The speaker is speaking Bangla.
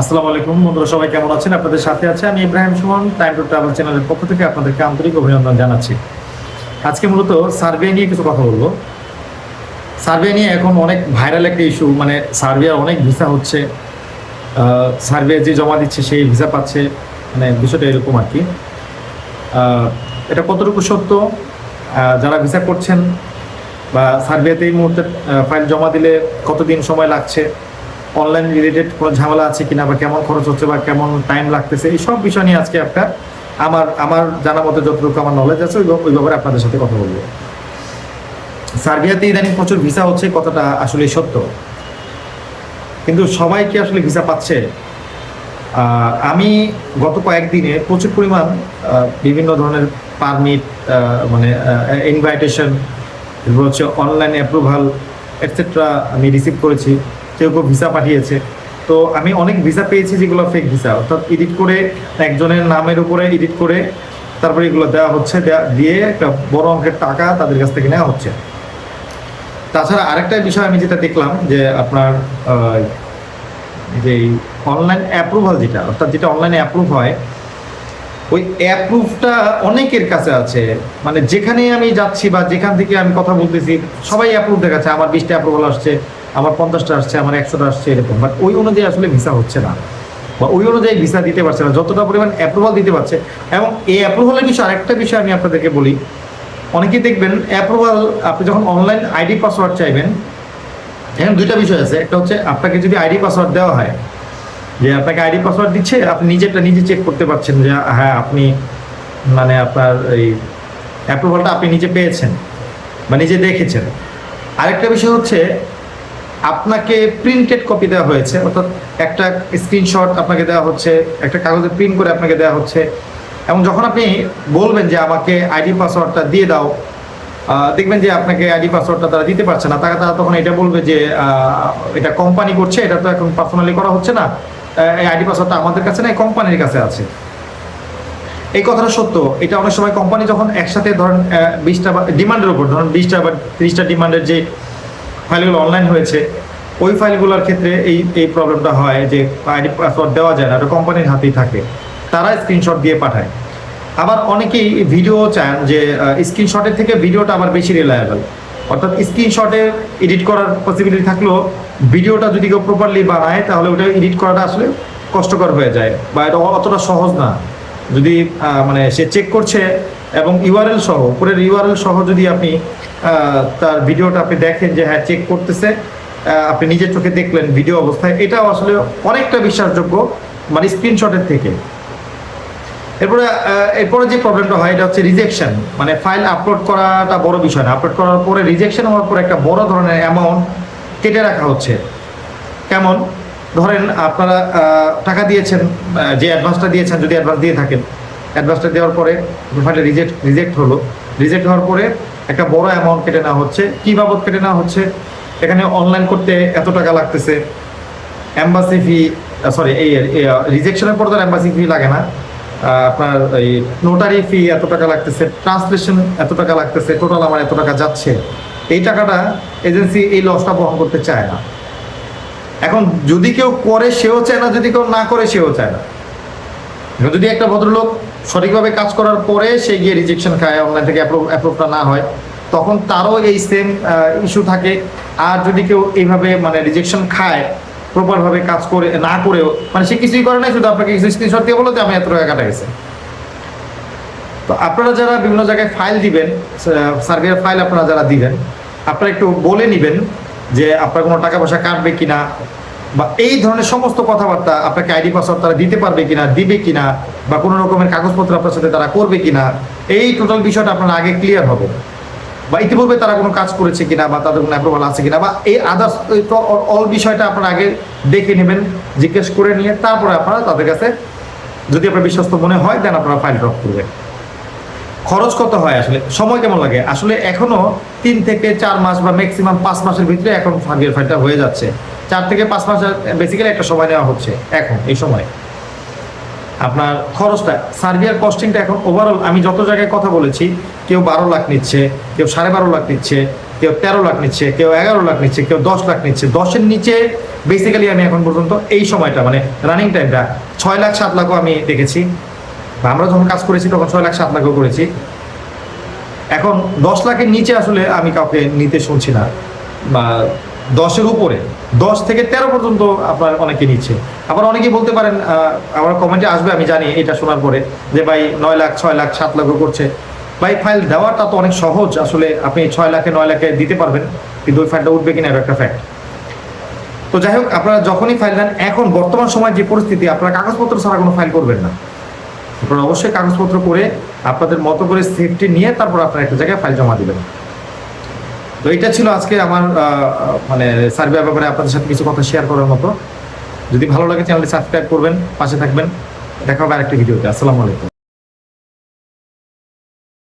আসসালামু আলাইকুম, বন্ধুরা সবাই কেমন আছেন? আপনাদের সাথে আছে আমি Ibrahim Sumon time to travel চ্যানেলের পক্ষ থেকে আপনাদেরকে আন্তরিক অভিনন্দন জানাচ্ছি। আজকে মূলত সার্ভে নিয়ে কিছু কথা বলব। সার্ভে নিয়ে এখন অনেক ভাইরাল একটা ইস্যু মানে সার্বিয়ার অনেক ভিসা হচ্ছে সার্ভে যে জমা দিচ্ছে সেই ভিসা পাচ্ছে মানে বিষয়টা এরকম আর কি। এটা কতটুকু সত্য? যারা ভিসা করছেন বা সার্ভেতে এই মুহূর্তে ফাইল জমা দিলে কতদিন সময় লাগছে? অনলাইন রিলেটেড কোনো ঝামেলা আছে কিনা বা কেমন খরচ হচ্ছে বা কেমন টাইম লাগতেছে, এই সব বিষয় নিয়ে আজকে একটা আমার আমার জানা মতো যতটুকু আমার নলেজ আছে, ওই ব্যাপারে আপনাদের সাথে কথা বলব। সার্বিয়াতে ইদানিং প্রচুর ভিসা হচ্ছে, কথাটা আসলে সত্য। কিন্তু সবাই কি আসলে ভিসা পাচ্ছে? আমি গত কয়েকদিনে প্রচুর পরিমাণ বিভিন্ন ধরনের পারমিট মানে ইনভাইটেশন হচ্ছে অনলাইন অ্যাপ্রুভাল এটসেট্রা আমি রিসিভ করেছি। কেউ কেউ ভিসা পাঠিয়েছে। তো আমি অনেক ভিসা পেয়েছি যেগুলো ফেক ভিসা অর্থাৎ এডিট করে একজনের নামের উপরে এডিট করে তারপরে এগুলো দেওয়া হচ্ছে, দেয়া- একটা বড় অঙ্কের টাকা তাদের কাছ থেকে নেওয়া হচ্ছে। তাছাড়া আরেকটা বিষয় আমি যেটা দেখলাম যে আপনার যে অনলাইন অ্যাপ্রুভাল যেটা, অর্থাৎ যেটা অনলাইনে অ্যাপ্রুভ হয়, ওই অ্যাপ্রুভটা অনেকের কাছে আছে। মানে যেখানে আমি যাচ্ছি বা যেখান থেকে আমি কথা বলতেছি, সবাই অ্যাপ্রুভ দেখাচ্ছে, আমার বিশটা অ্যাপ্রুভাল আসছে। আমার পঞ্চাশটা আসছে, আমার একশোটা আসছে এরকম। বাট ওই অনুযায়ী আসলে ভিসা হচ্ছে না। বা ওই অনুযায়ী ভিসা দিতে পারছে না। যতটা পরিমাণ অ্যাপ্রুভাল দিতে পারছে। এবং এই অ্যাপ্রুভালের বিষয়ে আরেকটা বিষয় আমি আপনাদেরকে বলি। অনেকেই দেখবেন অ্যাপ্রুভাল আপনি যখন অনলাইন আইডি পাসওয়ার্ড চাইবেন, এখানে দুইটা বিষয় আছে। একটা হচ্ছে, আপনাকে যদি আইডি পাসওয়ার্ড দেওয়া হয়, যে আপনাকে আইডি পাসওয়ার্ড দিচ্ছে, আপনি নিজেরটা নিজে চেক করতে পারছেন যে হ্যাঁ আপনি মানে আপনার এই অ্যাপ্রুভালটা আপনি নিজে পেয়েছেন বা নিজে দেখেছেন। আরেকটা বিষয় হচ্ছে আপনাকে প্রিন্টেড কপি দেওয়া হয়েছে, অর্থাৎ একটা স্ক্রিনশট আপনাকে দেওয়া হচ্ছে, একটা কাগজে প্রিন্ট করে আপনাকে দেওয়া হচ্ছে। এবং যখন আপনি বলবেন যে আমাকে আইডি পাসওয়ার্ডটা দিয়ে দাও দেখবেন যে আপনাকে আইডি পাসওয়ার্ডটা তারা দিতে পারছে না। তারা তারা তখন এটা বলবে যে এটা কোম্পানি করছে, এটা তো এখন পার্সোনালি করা হচ্ছে না। এই আইডি পাসওয়ার্ডটা আমাদের কাছে না এই কোম্পানির কাছে আছে। এই কথাটা সত্য। এটা অনেক সময় কোম্পানি যখন একসাথে ধরেন বিশটা ডিমান্ডের উপর, ধরেন বিশটা বা ত্রিশটা ডিমান্ডের যে ফাইলগুলো অনলাইন হয়েছে, ওই ফাইলগুলোর ক্ষেত্রে এই এই প্রবলেমটা হয় যে আইডি পাসওয়ার্ড দেওয়া যায় না, ওটা কোম্পানির হাতেই থাকে। তারা স্ক্রিনশট দিয়ে পাঠায়। আবার অনেকেই ভিডিও চান যে স্ক্রিনশটের থেকে ভিডিওটা আবার বেশি রিলায়েবল অর্থাৎ স্ক্রিনশটে এডিট করার পসিবিলিটি থাকলেও ভিডিওটা যদি কেউ প্রপারলি বানায়, তাহলে ওটা এডিট করাটা আসলে কষ্টকর হয়ে যায় বা এটা অতটা সহজ না। যদি মানে সে চেক করছে এবং ইউআরএল সহ, উপরের ইউআরএল সহ যদি আপনি তার ভিডিওটা আপনি দেখেন যে হ্যাঁ চেক করতেছে আপনি নিজের চোখে দেখলেন ভিডিও অবস্থায়, এটাও আসলে অনেকটা বিশ্বাসযোগ্য মানে স্ক্রিনশটের থেকে। এরপরে এরপরে যে প্রবলেমটা হয়, এটা হচ্ছে রিজেকশন মানে ফাইল আপলোড করাটা বড় বিষয় না। আপলোড করার পরে রিজেকশন হওয়ার পরে একটা বড় ধরনের অ্যামাউন্ট কেটে রাখা হচ্ছে। কেমন? ধরেন আপনারা টাকা দিয়েছেন যে অ্যাডভান্সটা দিয়েছেন, যদি অ্যাডভান্স দিয়ে থাকেন অ্যাডভান্সটা দেওয়ার পরে ফাইলটা রিজেক্ট রিজেক্ট হলো। রিজেক্ট হওয়ার পরে একটা বড় অ্যামাউন্ট কেটে নেওয়া হচ্ছে। কী বাবদ কেটে নেওয়া হচ্ছে? এখানে অনলাইন করতে এত টাকা লাগতেছে। অ্যাম্বাসি ফি সরি এই রিজেকশনের পর তো অ্যাম্বাসি ফি লাগে না। আপনার এই নোটারি ফি এত টাকা লাগতেছে ট্রান্সলেশন এত টাকা লাগতেছে টোটাল আমার এত টাকা যাচ্ছে। এই টাকাটা এজেন্সি এই লসটা বহন করতে চায় না। এখন যদি কেউ করে, সেও চায় না, যদি কেউ না করে, সেও চায় না। যদি একটা ভদ্রলোক সঠিকভাবে কাজ করার পরে সে গিয়ে রিজেকশন খায় অনলাইন থেকে অ্যাপ্রুভ অ্যাপ্রুভটা না হয়। তখন তারও এই সেম ইস্যু থাকে। আর যদি কেউ এইভাবে মানে রিজেকশন খায় প্রপারভাবে কাজ করে, না করেও মানে সে কিছুই করে না শুধু আপনাকে স্ক্রিনশট দিয়ে বলো যে আমি এত টাকা কাটা গেছে। তো আপনারা যারা বিভিন্ন জায়গায় ফাইল দিবেন সার্ভের ফাইল আপনারা যারা দিবেন, আপনারা একটু বলে নেবেন যে আপনার কোনো টাকা পয়সা কাটবে কিনা। বা এই ধরনের সমস্ত কথাবার্তা আপনাকে আইডি পাসওয়ার্ড তারা দিতে পারবে কিনা, দিবে কিনা, বা কোনো রকমের কাগজপত্র আপনার সাথে তারা করবে কিনা, এই টোটাল বিষয়টা আপনার আগে ক্লিয়ার হবে। বা ইতিপূর্বে তারা কোনো কাজ করেছে কিনা, বা তাদের কোনো অ্যাপ্রুভাল আছে কিনা, বা এই আদার্স অল বিষয়টা আপনার আগে দেখে নেবেন, জিজ্ঞেস করে নিয়ে, তারপরে আপনারা তাদের কাছে যদি আপনার বিশ্বস্ত মনে হয় দেন আপনারা ফাইল ড্রপ করবেন। খরচ কত হয় আসলে? সময় কেমন লাগে? আসলে এখনও তিন থেকে চার মাস বা ম্যাক্সিমাম পাঁচ মাসের ভিতরে এখন ফাইভের ফাইলটা হয়ে যাচ্ছে। চার থেকে পাঁচ মাস বেসিক্যালি একটা সময় নেওয়া হচ্ছে এখন, এই সময়। আপনার খরচটা, সার্ভিয়ার কস্টিংটা এখন ওভারঅল আমি যত জায়গায় কথা বলেছি, কেউ বারো লাখ নিচ্ছে, কেউ সাড়ে বারো লাখ নিচ্ছে, কেউ তেরো লাখ নিচ্ছে, কেউ এগারো লাখ নিচ্ছে, কেউ দশ লাখ নিচ্ছে। দশের নিচে বেসিক্যালি আমি এখন পর্যন্ত এই সময়টা মানে রানিং টাইমটা ছয় লাখ, সাত লাখও আমি দেখেছি। আমরা যখন কাজ করেছি, তখন ছয় লাখ, সাত লাখও করেছি। এখন দশ লাখের নিচে আসলে আমি কাউকে নিতে শুনছি না। বা দশের উপরে, দশ থেকে তেরো পর্যন্ত আপনার অনেকে নিচ্ছে। আবার অনেকেই বলতে পারেন আমার কমেন্টে আসবে, আমি জানি এটা শোনার পরে, যে ভাই নয় লাখ, ছয় লাখ, সাত লাখও করছে। ভাই ফাইল দেওয়াটা তো অনেক সহজ, আসলে আপনি ছয় লাখে, নয় লাখে দিতে পারবেন, কিন্তু ওই ফাইলটা উঠবে কিনা একটা ফ্যাক্ট তো যাই হোক, আপনারা যখনই ফাইল দেন এখন বর্তমান সময় যে পরিস্থিতি, আপনারা কাগজপত্র ছাড়া কোনো ফাইল করবেন না। আপনারা অবশ্যই কাগজপত্র করে আপনাদের মতো করে সেফটি নিয়ে তারপর আপনারা একটা জায়গায় ফাইল জমা দেবেন। তো এটা ছিল আজকে আমার মানে সার্ভে ব্যাপারে আপনাদের সাথে কিছু কথা শেয়ার করার মতো। যদি ভালো লাগে চ্যানেলটি সাবস্ক্রাইব করবেন, পাশে থাকবেন। দেখা হবে আরেকটি ভিডিওতে আসসালামু আলাইকুম।